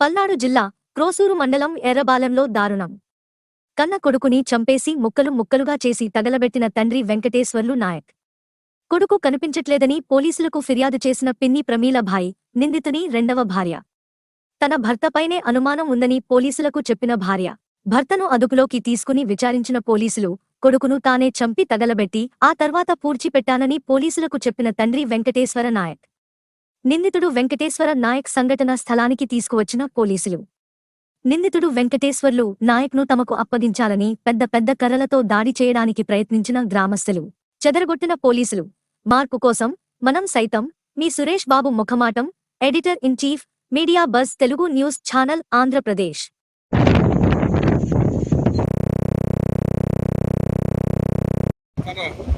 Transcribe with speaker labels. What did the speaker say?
Speaker 1: పల్నాడు జిల్లా క్రోసూరు మండలం ఎర్రబాలెంలో దారుణం. కన్న కొడుకుని చంపేసి ముక్కలు ముక్కలుగా చేసి తగలబెట్టిన తండ్రి వెంకటేశ్వర్లు నాయక్. కొడుకు కనిపించట్లేదని పోలీసులకు ఫిర్యాదు చేసిన పిన్ని ప్రమీలభాయ్ నిందితుని రెండవ భార్య. తన భర్తపైనే అనుమానం ఉందని పోలీసులకు చెప్పిన భార్య. భర్తను అదుపులోకి తీసుకుని విచారించిన పోలీసులు కొడుకును తానే చంపి తగలబెట్టి ఆ తర్వాత పూడ్చిపెట్టానని పోలీసులకు చెప్పిన తండ్రి వెంకటేశ్వర నాయక్. నిందితుడు వెంకటేశ్వర నాయక్ సంఘటన స్థలానికి తీసుకువచ్చిన పోలీసులు. నిందితుడు వెంకటేశ్వర్లు నాయక్ను తమకు అప్పగించాలని పెద్ద పెద్ద కర్రలతో దాడి చేయడానికి ప్రయత్నించిన గ్రామస్తులు. చెదరగొట్టిన పోలీసులు. మార్పు కోసం మనం సైతం మీ Suresh Babu Mukhamatam editor in chief media bus Telugu news channel Andhra Pradesh
Speaker 2: Hello.